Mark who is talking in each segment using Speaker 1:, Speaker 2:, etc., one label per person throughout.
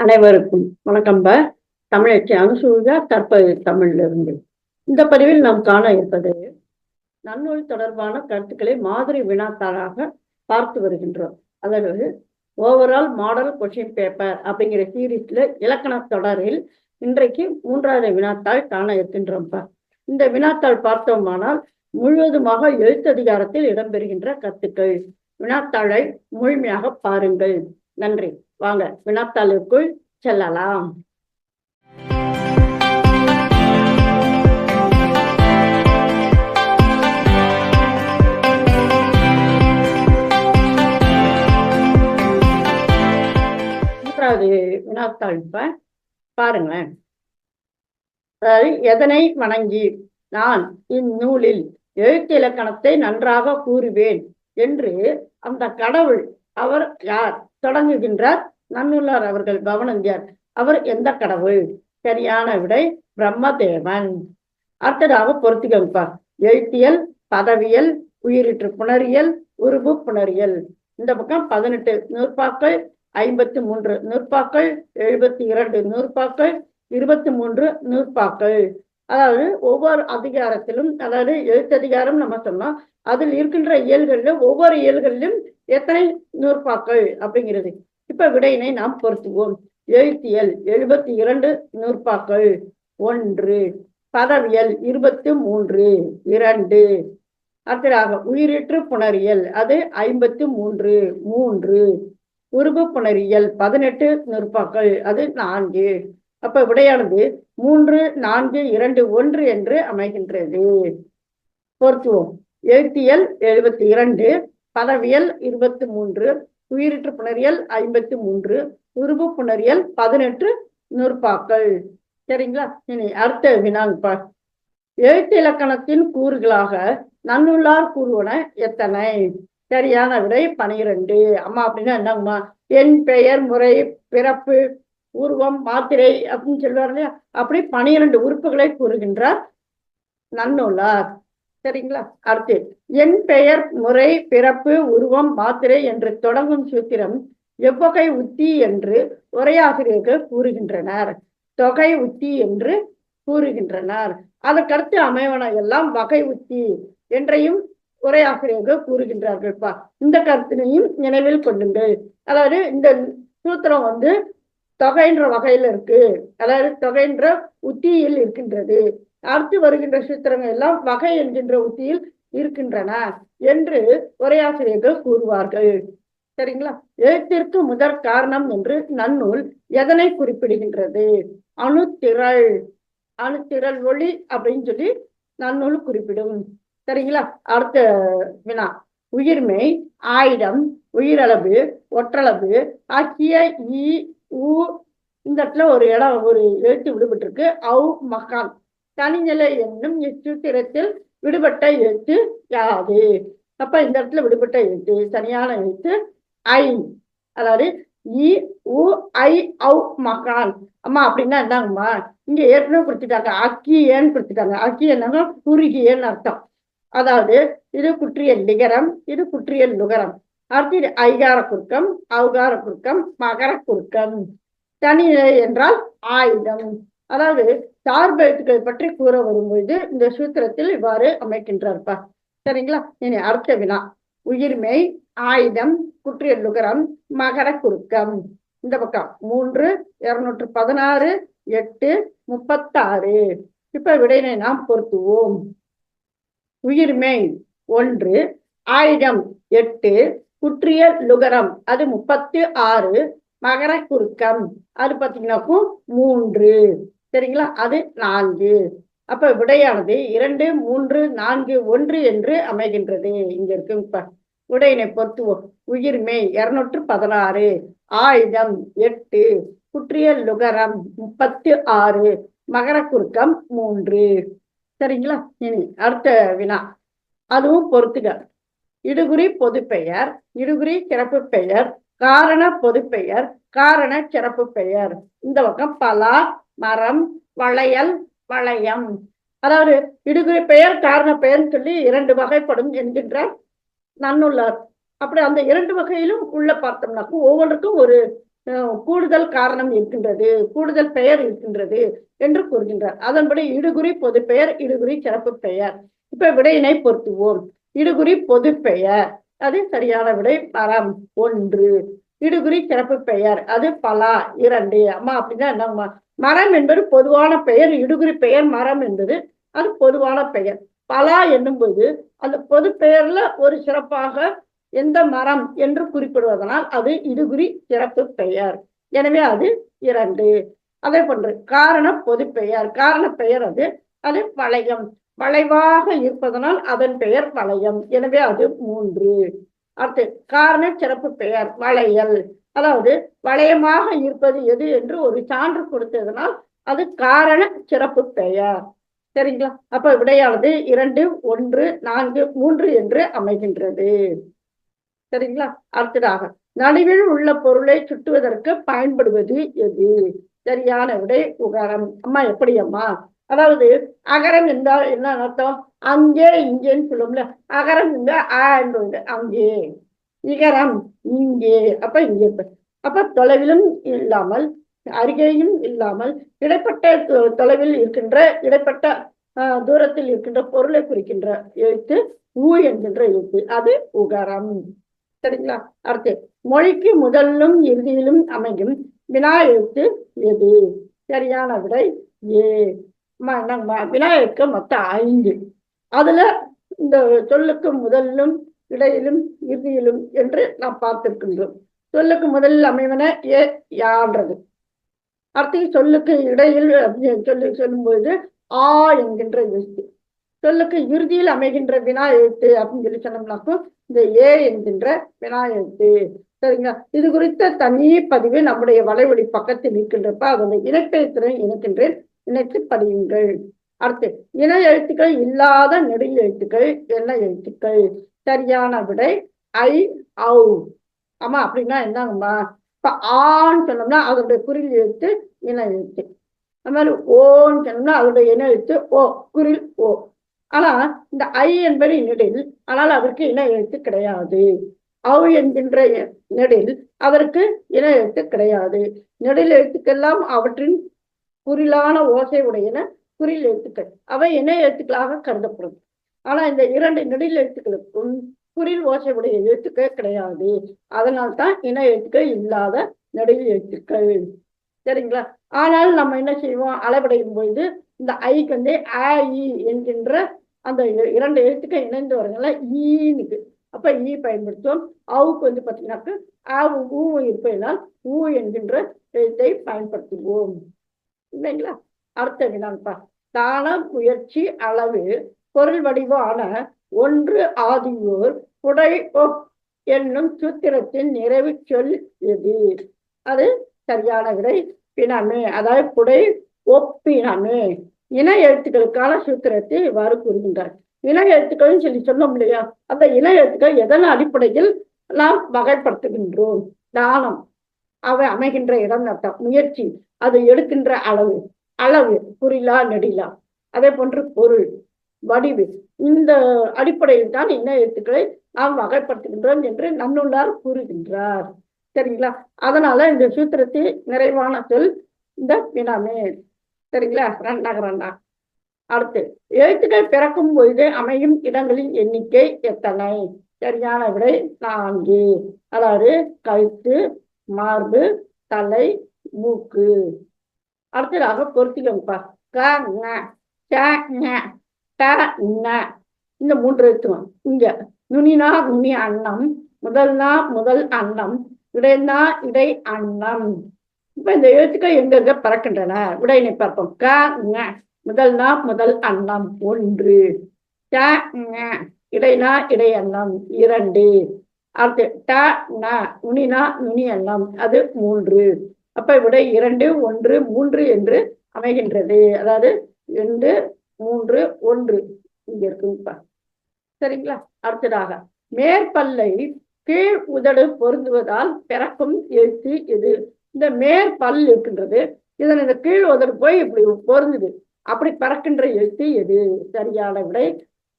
Speaker 1: அனைவருக்கும் வணக்கம் ப. தமிழச்சி அனுசூயா தற்போது தமிழிலிருந்து. இந்த பதிவில் நாம் காண இருப்பது நன்னூல் தொடர்பான கருத்துக்களை மாதிரி வினாத்தாளாக பார்த்து வருகின்றோம். அதாவது ஓவரால் மாடல் கொஷின் பேப்பர் அப்படிங்கிற சீரீஸ்ல இலக்கண தொடரில் இன்றைக்கு மூன்றாவது வினாத்தாள் காண இருக்கின்றோம்ப்பா இந்த வினாத்தாள் பார்த்தோமானால் முழுவதுமாக எழுத்ததிகாரத்தில் இடம்பெறுகின்ற கருத்துக்கள். வினாத்தாளை முழுமையாக பாருங்கள். நன்றி. வாங்க வினாத்தாளுக்குள் செல்லலாம். மூன்றாவது வினாத்தாள் இப்ப பாருங்களேன். அதாவது எதனை வணங்கி நான் இந்நூலில் எழுத்து இலக்கணத்தை நன்றாக கூறுவேன் என்று அந்த கடவுள் அவர் யார்? தொடங்குகின்றார் நன்னுள்ளார் அவர்கள் பவனந்தியார். அவர் எந்த கடவுள்? சரியான விடை பிரம்மதேவன். அடுத்ததாக வைப்பார் எழுத்தியல் பதவியல் உயிரிற்று புணரியல் உருபு புணரியல். இந்த பக்கம் பதினெட்டு நூற்பாக்கள் ஐம்பத்தி மூன்று நூற்பாக்கள் எழுபத்தி இரண்டு நூற்பாக்கள் இருபத்தி மூன்று நூற்பாக்கள். அதாவது ஒவ்வொரு அதிகாரத்திலும் அதாவது எழுத்ததிகாரம் நம்ம சொன்னோம். அதில் இருக்கின்ற இயல்களில் ஒவ்வொரு இயல்களிலும் எத்தனை நூற்பாக்கள் அப்படிங்கிறது. இப்ப விடையினை நாம் பொருத்துவோம். எழுத்தியல் எழுபத்தி இரண்டு நூற்பாக்கள். ஒன்று. பதவியல் இருபத்தி மூன்று இரண்டு. அடுத்ததாக உயிரிற்று புணரியல் அது ஐம்பத்தி மூன்று. மூன்று உருபு புணரியல் பதினெட்டு நூற்பாக்கள் அது நான்கு. அப்ப விடையானது மூன்று நான்கு இரண்டு ஒன்று என்று அமைகின்றது. பொருத்துவோம். எழுத்தியல் எழுபத்தி இரண்டு பதவியல் இருபத்தி மூன்று உயிரிற்று புணரியல் ஐம்பத்தி மூன்று உருபு புணரியல் பதினெட்டு நூற்பாக்கள். சரிங்களா? இனி அடுத்த வினாங்கப்பா எழுத்து இலக்கணத்தின் கூறுகளாக நன்னுள்ளார் கூறுவன எத்தனை? சரியான விடை பனிரெண்டு. அம்மா அப்படின்னா என்னங்கம்மா? என் பெயர் முறை பிறப்பு உருவம் மாத்திரை அப்படின்னு சொல்லுவார் இல்லையா? அப்படி பனிரெண்டு உறுப்புகளை கூறுகின்றார் நன்னூலார். சரிங்களா? அடுத்து என் பெயர் முறை பிறப்பு உருவம் மாத்திரை என்று தொடங்கும் சூத்திரம் எவ்வகை உத்தி என்று உரையாசிரியர்கள் கூறுகின்றனர். தொகை உத்தி என்று கூறுகின்றனர். அதற்கடுத்து அமைவன எல்லாம் வகை உத்தி என்றையும் உரையாசிரியர்கள் கூறுகின்றார்கள்ப்பா. இந்த கருத்தினையும் நினைவில் கொள்ளுங்கள். அதாவது இந்த சூத்திரம் வந்து தொகைன்ற வகையில இருக்கு. அதாவது தொகைன்ற உத்தியில் இருக்கின்றது. அடுத்து வருகின்ற சூத்திரங்கள் எல்லாம் வகை என்கின்ற உத்தியில் இருக்கின்றன என்று உரையாசிரியர்கள் கூறுவார்கள். சரிங்களா? எழுத்திற்கு முதற் காரணம் என்று நன்னூல் எதனை குறிப்பிடுகின்றது? அணுத்திரள். அணுத்திரள் ஒளி அப்படின்னு சொல்லி நன்னூல் குறிப்பிடும். சரிங்களா? அடுத்த வினா. உயிர்மை ஆயுதம் உயிரளவு ஒற்றளவு ஆகிய இ உ இந்த இடத்துல ஒரு இடம் ஒரு எழுத்து விடுபட்டிருக்கு. அவு மகான் தனிநிலை என்னும் இச்சூத்திரத்தில் விடுபட்ட எழுத்து யாது? அப்ப இந்த இடத்துல விடுபட்ட எழுத்து சரியான எழுத்து ஐ. அதாவது இ உ ஐ அவு மகான் அம்மா அப்படின்னா என்னங்கம்மா? இங்க ஏற்கனவே கொடுத்துட்டாங்க. அக்கியன்னு கொடுத்துட்டாங்க. அக்கி என்னங்க? குறுகியன்னு அர்த்தம். அதாவது இது குற்றியல் லிகரம் இது குற்றியல் நுகரம். அடுத்து ஐகார குறுக்கம் அவுகார குறுக்கம் மகர குறுக்கம் தனிநிலை என்றால் ஆயுதம். அதாவது சார்பெழுத்துக்களை பற்றி கூற வரும்பொழுது இந்த சூத்திரத்தில் இவ்வாறு அமைக்கின்றார்ப்பா. சரிங்களா? இனி அடுத்த வினா. உயிர்மை ஆயுதம் குற்றிய லுகரம் மகர குறுக்கம் இந்த பக்கம் மூன்று இருநூற்று பதினாறு எட்டு முப்பத்தாறு. இப்ப விடையினை நாம் பொருத்துவோம். உயிர்மை ஒன்று ஆயுதம் எட்டு குற்றியல் லுகரம். அது முப்பத்தி ஆறு மகர குறுக்கம் அது பார்த்தீங்கன்னாக்கும் மூன்று. சரிங்களா? அது நான்கு. அப்ப விடையானது இரண்டு மூன்று நான்கு ஒன்று என்று அமைகின்றது. இங்க இருக்கு இப்ப பொறுத்து பொறுத்துவோம் உயிர்மை இருநூற்று பதினாறு. ஆயுதம் எட்டு. குற்றியல் லுகரம் முப்பத்தி ஆறு. மகர குறுக்கம் மூன்று. சரிங்களா? இனி அடுத்த வினா. அதுவும் பொறுத்துக இடுகுறி பொதுப்பெயர் இடுகுறி சிறப்பு பெயர் காரண பொதுப்பெயர் காரண சிறப்பு பெயர். இந்த பக்கம் பலா மரம் வளையல் வளையம். அதாவது இடுகுறி பெயர் காரண பெயர்னு சொல்லி இரண்டு வகைப்படும் என்கின்ற நன்னுள்ளார் அப்படி அந்த இரண்டு வகையிலும் உள்ள பார்த்தோம்னாக்கும் ஒவ்வொன்றுக்கும் ஒரு கூடுதல் காரணம் இருக்கின்றது கூடுதல் பெயர் இருக்கின்றது என்று கூறுகின்றார். அதன்படி இடுகுறி பொது பெயர் இடுகுறி சிறப்பு பெயர். இப்ப விடையினை பொருத்துவோம் இடுகுறி பொது பெயர். அது சரியான விடை மரம் ஒன்று. இடுகுறி சிறப்பு பெயர். அது பலா. இரண்டு. அம்மா அப்படின்னா என்னம்மா மரம் என்பது பொதுவான பெயர். இடுகுறி பெயர் மரம் என்பது அது பொதுவான பெயர். பலா என்னும்போது அந்த பொது பெயர்ல ஒரு சிறப்பாக எந்த மரம் என்று குறிப்பிடுவதனால் அது இடுகுறி சிறப்பு பெயர். எனவே அது இரண்டு. அதே போன்று காரண பொது பெயர். காரண பெயர் அது அது வளையம். வளைவாக இருப்பதனால் அதன் பெயர் வளையம். எனவே அது மூன்று. அடுத்து காரண சிறப்பு பெயர் வளையல். அதாவது வளையமாக இருப்பது எது என்று ஒரு சான்று கொடுத்ததனால் அது காரண சிறப்பு பெயர். சரிங்களா? அப்ப விடையானது இரண்டு ஒன்று நான்கு மூன்று என்று அமைகின்றது. சரிங்களா? அடுத்ததாக நடுவில் உள்ள பொருளை சுட்டுவதற்கு பயன்படுவது எது? சரியான விடை உகரம் அம்மா எப்படி அம்மா? அதாவது அகரம் என்றால் என்ன அர்த்தம்? அங்கே இங்கேன்னு சொல்லுவோம்ல. அகரம் இந்த ஆ என்பது அங்கே. இகரம் இங்கே. அப்ப இங்கே. அப்ப தொலைவிலும் இல்லாமல் அருகேயும் இல்லாமல் இடைப்பட்ட தொ- தொலைவில் இருக்கின்ற இடைப்பட்ட தூரத்தில் இருக்கின்ற பொருளை குறிக்கின்ற எழுத்து ஊ என்கின்ற எழுத்து. அது உகரம். சரிங்களா? அடுத்து மொழிக்கு முதலிலும் இறுதியிலும் அமையும் வினா எழுத்து எது? சரியான விடை ஏ. விநாயகருக்கு மொத்த மொத்தம் ஐந்து. அதுல இந்த சொல்லுக்கு முதலிலும் இடையிலும் இறுதியிலும் என்று நாம் பார்த்திருக்கின்றோம். சொல்லுக்கு முதலில் அமைவன ஏ யான்றது. அடுத்து சொல்லுக்கு இடையில் அப்படி சொல்லி சொல்லும்போது ஆ என்கின்ற எழுத்து. சொல்லுக்கு இறுதியில் அமைகின்ற வினா எழுத்து அப்படின்னு சொல்லி சொன்னோம்னாக்கும் இந்த ஏ என்கின்ற வினா எழுத்து சரிங்களா? இது குறித்த தனி பதிவு நம்முடைய வலைவழி பக்கத்தில் இருக்கின்றப்ப அதனை திறன் இணைக்கின்றேன் இணைத்து படியுங்கள். அடுத்து இணை எழுத்துக்கள் இல்லாத நெடு எழுத்துக்கள் என்ன எழுத்துக்கள்? சரியான விடை ஐ ஔ. ஆமா அப்படின்னா என்னங்கம்மா? இப்ப ஆன்னு சொன்னோம்னா அதோடைய குறில் எழுத்து இணை எழுத்து. அது மாதிரி ஓன்னு சொன்னோம்னா அதோடைய இணை எழுத்து ஓ குறில் ஓ. ஆனா இந்த ஐ என்பது நெடில் ஆனால் அதற்கு இணை எழுத்து கிடையாது. அவ் என்கின்ற நெடில் அதற்கு இணை எழுத்து கிடையாது. நெடில் எழுத்துக்கெல்லாம் அவற்றின் குறிலான ஓசை உடையன குறில் எழுத்துக்கள். அவை இணை எழுத்துக்களாக கருதப்படும்? ஆனா இந்த இரண்டு நெடில் எழுத்துக்களுக்கும் குறில் ஓசை உடைய எழுத்துக்கள் கிடையாது. அதனால் தான் இணை எழுத்துக்கள் இல்லாத நெடில் எழுத்துக்கள். சரிங்களா? ஆனால் நம்ம என்ன செய்வோம்? அளவடையும் பொழுது இந்த ஐக்கு வந்து ஆ இ என்கின்ற அந்த இரண்டு எழுத்துக்கள் இணைந்து வரதுனால ஈனுக்கு. அப்ப ஈ பயன்படுத்துவோம். அவுக்கு வந்து பார்த்தீங்கன்னாக்கு ஆ ஊ இருப்பதனால் ஊ என்கின்ற எழுத்தை பயன்படுத்துவோம். இல்லைங்களா? அர்த்த வினாப்பா தான முயற்சி அளவு பொருள் வடிவான ஒன்று ஆதியோர் புடை ஒப் என்னும் சூத்திரத்தின் நிறைவு சொல் எது? அது சரியான விடை பிணமே. அதாவது புடை ஒப்பினமே இன எழுத்துக்களுக்கான சூத்திரத்தை இவ்வாறு கூறுகின்றார். இன எழுத்துக்கள்னு சொல்லி சொன்னோம் இல்லையா? அந்த இன எழுத்துக்கள் எதன் அடிப்படையில் நாம் வகைப்படுத்துகின்றோம்? தானம் அவை அமைகின்ற இடம் நட்டம் முயற்சி அது எடுக்கின்ற அளவு அளவு குறிலா நெடிலா. அதே போன்று பொருள் வடிவு. இந்த அடிப்படையில் தான் என்ன எழுத்துக்களை நாம் வகைப்படுத்துகின்றோம் என்று நன்னுள்ளார் கூறுகின்றார். சரிங்களா? அதனால இந்த சூத்திரத்தில் நிறைவான சொல் இந்த வினாமே சரிங்களா? ரெண்டாக ரெண்டா. அடுத்து எழுத்துக்கள் பிறக்கும் பொழுது அமையும் இடங்களின் எண்ணிக்கை எத்தனை? சரியான விடை நான்கு. அதாவது கழுத்து மார்பு தலை மூக்கு. அடுத்ததாக பொருத்திக்கோங்கப்பா. க ச இந்த மூன்று எழுத்துவம் இங்க நுனினா நுனி அன்னம் முதல்னா முதல் அன்னம் இடைனா இடை அன்னம். இப்ப இந்த எழுத்துக்கள் எங்கெங்க பறக்கின்றன? உடையினை பார்ப்போம். க முதல்னா முதல் அன்னம். ஒன்று. இடைனா இடை அன்னம். இரண்டு. அடுத்து ட ந நுனினா நுனி எண்ணம் அது மூன்று. அப்ப விட இரண்டு ஒன்று மூன்று என்று அமைகின்றது. அதாவது ரெண்டு மூன்று ஒன்று. இங்க இருக்குங்கப்பா. சரிங்களா? அடுத்ததாக மேற்பல்லை கீழ் உதடு பொருந்துவதால் பிறக்கும் எழுத்து இது இந்த மேற்பல் இருக்கின்றது. இதன் இந்த கீழ் உதடு போய் இப்படி பொருந்துது. அப்படி பிறக்கின்ற எழுத்து எது? சரியான விடை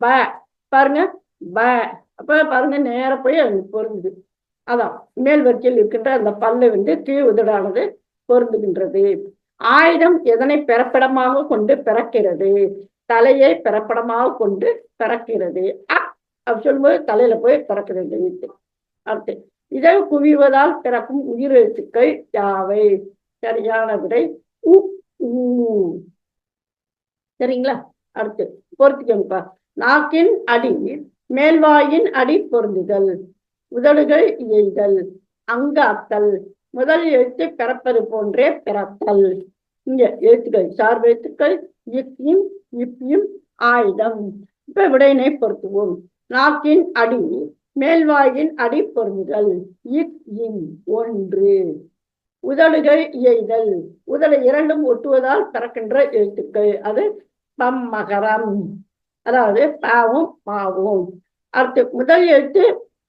Speaker 1: ப பாருங்க ப அப்ப பாருங்க நேர போய் அது பொருந்துது. அதான் மேல் வரிசையில் இருக்கின்ற அந்த பல்லு வந்து கீழ் உதடானது பொருந்துகின்றது. ஆயுதம் எதனை பிறப்பிடமாக கொண்டு பிறக்கிறது? தலையை பிறப்பிடமாக கொண்டு பிறக்கிறது. அப்படி சொல்லும்போது தலையில போய் பிறக்கிறது வீட்டு. அடுத்து இதை குவிவதால் பிறக்கும் உயிரெழுத்துக்கள் யாவை? சரியான விடை உ. சரிங்களா? அடுத்து பொறுத்துக்கோங்கப்பா. நாக்கின் அடி மேல்வாயின் அடி பொருந்துதல் உதடுகள் இயைதல் அங்காத்தல் முதல் எழுத்து பிறப்பது போன்றே பிறத்தல். இங்க எழுத்துக்கள் சார்பு எழுத்துக்கள் இப்பியும் இப்பியும் ஆயுதம். இப்ப விடையினை பொருத்துவோம். நாக்கின் அடி மேல்வாயின் அடி பொருந்துதல் இக் இன் ஒன்று. உதடுகள் இயைதல் உதடு இரண்டும் ஒட்டுவதால் பிறக்கின்ற எழுத்துக்கள் அது பம்மகரம். அதாவது பாவும் பாவும் அடுத்து முதல் எழுத்து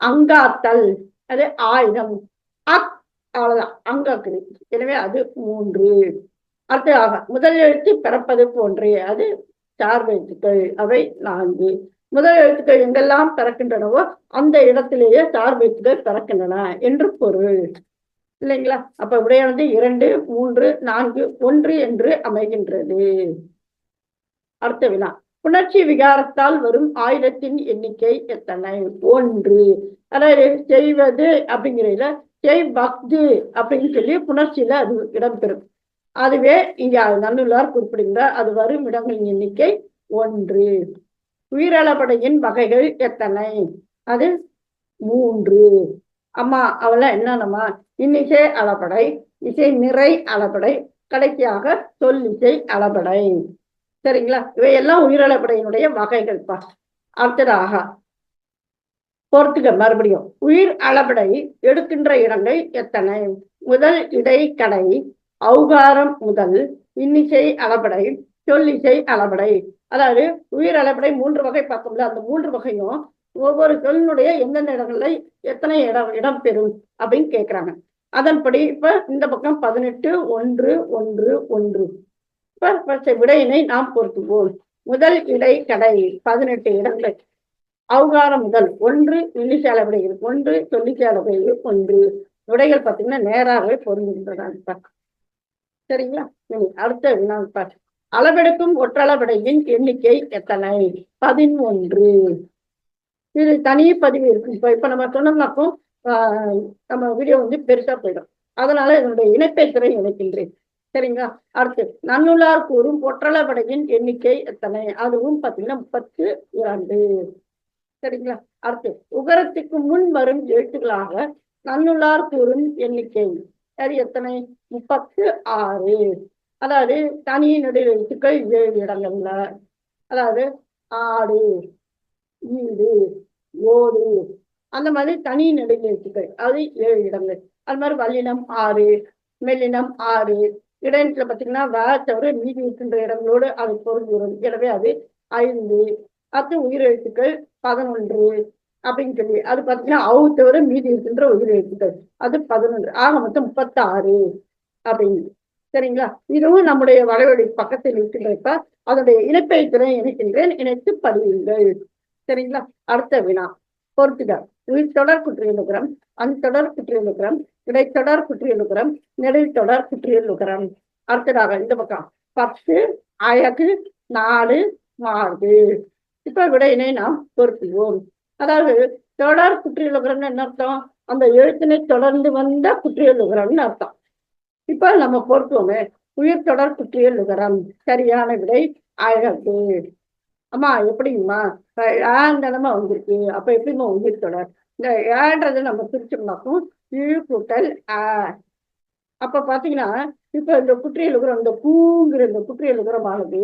Speaker 1: அங்காத்தல். அது ஆயுதம் அக் அவ்வளவுதான். அங்காக்குது எனவே அது மூன்று. அடுத்து ஆக முதல் எழுத்து பிறப்பது போன்றே. அது சார்பு எழுத்துக்கள். அவை நான்கு. முதல் எழுத்துக்கள் எங்கெல்லாம் பிறக்கின்றனவோ அந்த இடத்திலேயே சார்பு எழுத்துக்கள் பிறக்கின்றன என்று பொருள். இல்லைங்களா? அப்ப விடையானது இரண்டு மூன்று நான்கு ஒன்று என்று அமைகின்றது. அடுத்த வினா. புணர்ச்சி விகாரத்தால் வரும் ஆயுதத்தின் எண்ணிக்கை எத்தனை? ஒன்று. அதாவது செய்வது அப்படிங்கிறதுல செய் பக்து அப்படின்னு சொல்லி புணர்ச்சியில அது இடம்பெறும். அதுவே இங்க நல்லுள்ளார் குறிப்பிடுகிற அது வரும் இடங்களின் எண்ணிக்கை ஒன்று. உயிரளபடையின் வகைகள் எத்தனை? அது மூன்று. அம்மா அவள என்னன்னம்மா இன்னிசை அளபடை இசை நிறை அளபடை கடைசியாக சொல்லிசை அளபடை சரிங்களா? இவையெல்லாம் உயிரளபடையினுடைய வகைகள்ப்பா. அடுத்ததாக பொறுத்துக்க மறுபடியும். உயிர் அளபடை எடுக்கின்ற இடங்கள் எத்தனை? முதல் இடைக்கடை அவுகாரம் முதல் இன்னிசை அளபடை சொல்லிசை அளபடை அதாவது உயிர் அளபடை மூன்று வகை பார்த்தோம்ல அந்த மூன்று வகையும் ஒவ்வொரு சொல்லினுடைய எந்தெந்த இடங்கள்ல எத்தனை இடம் இடம் பெறும் அப்படின்னு கேக்குறாங்க. அதன்படி இப்ப இந்த பக்கம் பதினெட்டு ஒன்று ஒன்று ஒன்று. இப்ப விடையினை நாம் பொருத்துவோம். முதல் இடை கடை பதினெட்டு இடங்கள். அவுகாரம் முதல் ஒன்று இன்னிசை விடைகள் ஒன்று சொல்லிசை அளபடைகள் ஒன்று. விடைகள் பார்த்தீங்கன்னா நேராகவே பொருந்துகின்றன. சரிங்களா? இனி அடுத்த பார்த்து அளவெடுக்கும் ஒற்றளவிடையின் எண்ணிக்கை எத்தனை? பதினொன்று. இது தனி பதிவு இருக்கு இப்ப இப்ப நம்ம சொன்னோம்னாக்கும் நம்ம வீடியோ வந்து பெருசா போயிடும். அதனால இதனுடைய இணைப்பை திரை இணைக்கின்றேன். சரிங்களா? அடுத்து நன்னுள்ளார் கூறும் ஒற்றளபடையின் எண்ணிக்கை எத்தனை? அதுவும் பாத்தீங்கன்னா முப்பத்து இரண்டு. சரிங்களா? அடுத்து உகரத்துக்கு முன் வரும் எழுத்துக்களாக நன்னுள்ளார் கூறும் எண்ணிக்கை அது எத்தனை? முப்பத்து ஆறு. அதாவது தனி எழுத்துக்கள் ஏழு இடங்கள்ல. அதாவது ஆடு ஈடு ஓடு. அந்த மாதிரி தனி நடுவில் எழுத்துக்கள் அது ஏழு இடங்கள். அது மாதிரி வல்லினம் ஆறு மெல்லினம் ஆறு இடையத்துல பார்த்தீங்கன்னா வா தவிர மீதி இருக்கின்ற இடங்களோடு அது பொருந்தி வரும் எனவே அது ஐந்து. அடுத்து உயிரெழுத்துக்கள் பதினொன்று அப்படின்னு சொல்லி அது பார்த்தீங்கன்னா அவு தவிர மீதி இருக்கின்ற உயிரெழுத்துக்கள். அது பதினொன்று. ஆக மொத்தம் முப்பத்தாறு அப்படின்னு. சரிங்களா? இதுவும் நம்முடைய வளைவடி பக்கத்தில் இருக்கின்றப்ப அதனுடைய இணைப்பை திறன் இணைக்கின்றேன். இணைத்து பதிவுங்கள் சரிங்களா? அடுத்த வினா. பொறுத்துக. உயிர் தொடர் குற்றியலுகரம் அந்தொடர் குற்றியலுகரம் இடைத்தொடர் குற்றியலுகரம் நெடுத்தொடர் குற்றியலுகரம். அடுத்ததாக இந்த பக்கம். பத்து அழகு நாலு மாறு இப்ப விடையினை நாம் பொருத்துவோம். அதாவது தொடர் குற்றியலுகரம்னு என்ன அர்த்தம்? அந்த எழுத்தினை தொடர்ந்து வந்த குற்றியலுகரம்னு அர்த்தம். இப்ப நம்ம பொறுத்துவோமே உயிர் தொடர் குற்றியலுகரம். சரியான விடை அழகு. அம்மா எப்படிங்கம்மா? ஏண்டனமா வந்திருக்கு? அப்ப எப்படிம்மா உயிர் தொடர்? இந்த ஏன்றதை நம்ம பிரிச்சோம்னாக்கும் இழு ஆ அப்ப பாத்தீங்கன்னா இப்ப இந்த குற்றியலுகரம் இந்த பூங்கிற இந்த குற்றியலுகரமானது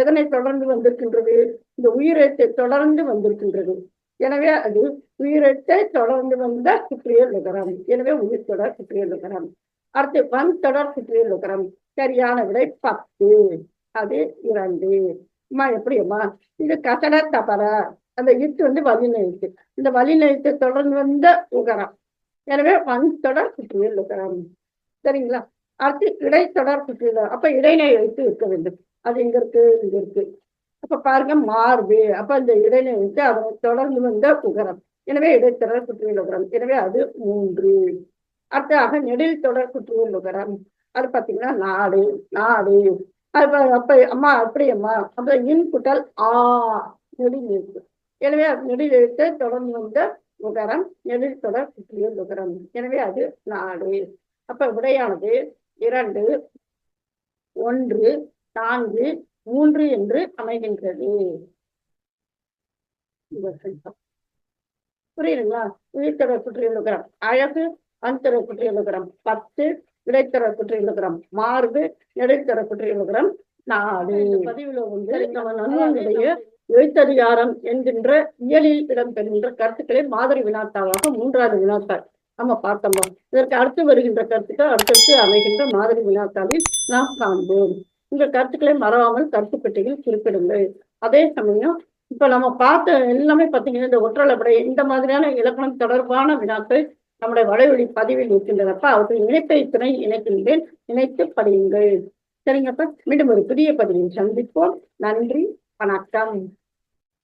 Speaker 1: எதனை தொடர்ந்து வந்திருக்கின்றது? இந்த உயிரத்தை தொடர்ந்து வந்திருக்கின்றது. எனவே அது உயிரத்தை தொடர்ந்து வந்த குற்றியலுகரம். எனவே உயிர் தொடர் குற்றியலுகரம். அடுத்து வன் தொடர் குற்றியலுகரம். சரியான விடை பத்து. அது இரண்டு. அம்மா எப்படியம்மா? இது கசட தபர அந்த இட்டு வந்து வலின இந்த வலின தொடர்ந்து வந்த உகரம். எனவே வன் தொடர் குற்றியல் உகரம் சரிங்களா? அடுத்து இடைத்தொடர் சுற்றுகள் அப்ப இடைநிலை எழுத்து இருக்க வேண்டும். அது எங்க இருக்கு? இங்க இருக்கு. அப்ப பாருங்க மார்பு. அப்ப இந்த இடைநிலை எழுத்து அதனை தொடர்ந்து வந்த உகரம். எனவே இடைத்தொடர் குற்றியலுகரம் எனவே அது மூன்று. அடுத்ததாக நெடில் தொடர் குற்றியலுகரம் அது பார்த்தீங்கன்னா நாடு நாடு அது அப்ப அம்மா அப்படி அம்மா. அப்ப இன் குட்டல் ஆ. நெடில் எழுத்து எனவே அது நெடில் எழுத்து தொடர்ந்து வந்த உகரம் நெடில் தொடர் குற்றியல் உகரம். எனவே அது நாடு அப்ப விடையானது இரண்டு ஒன்று நான்கு மூன்று என்று அமைகின்றது. புரியுதுங்களா? உயிர்த்தொடர் குற்றியலுகரம் அழகு அன்தொடர் குற்றியலுகரம் பத்து இடைத்தொடர் குற்றியலுகரம் மார்பு இடைத்தொடர் குற்றியலுகரம் நாடு இந்த பதிவுல வந்து நம்ம எழுத்ததிகாரம் என்கின்ற இயலில் இடம்பெறுகின்ற கருத்துக்களை மாதிரி வினாத்தாளாக மூன்றாவது வினாத்தாள். நம்ம பார்த்தோம். இதற்கு அடுத்து வருகின்ற கருத்துக்கள் அடுத்தடுத்து அமைகின்ற மாதிரி வினாத்தாளில் நாம் காண்போம். உங்கள் கருத்துக்களை மறவாமல் கருத்து பெட்டியில் குறிப்பிடுங்கள். அதே சமயம் இப்ப நம்ம பார்த்த எல்லாமே பார்த்தீங்கன்னா இந்த ஒற்றளப்படை இந்த மாதிரியான இலக்கணம் தொடர்பான வினாக்கள் நம்முடைய வடவெளி பதிவில் இருக்கின்றனப்ப அவற்றை இணைப்பை துணை இணைக்கின்றேன். இணைத்து படியுங்கள். சரிங்கப்பா மீண்டும் ஒரு புதிய பதிவில் சந்திப்போம். நன்றி. Panatang.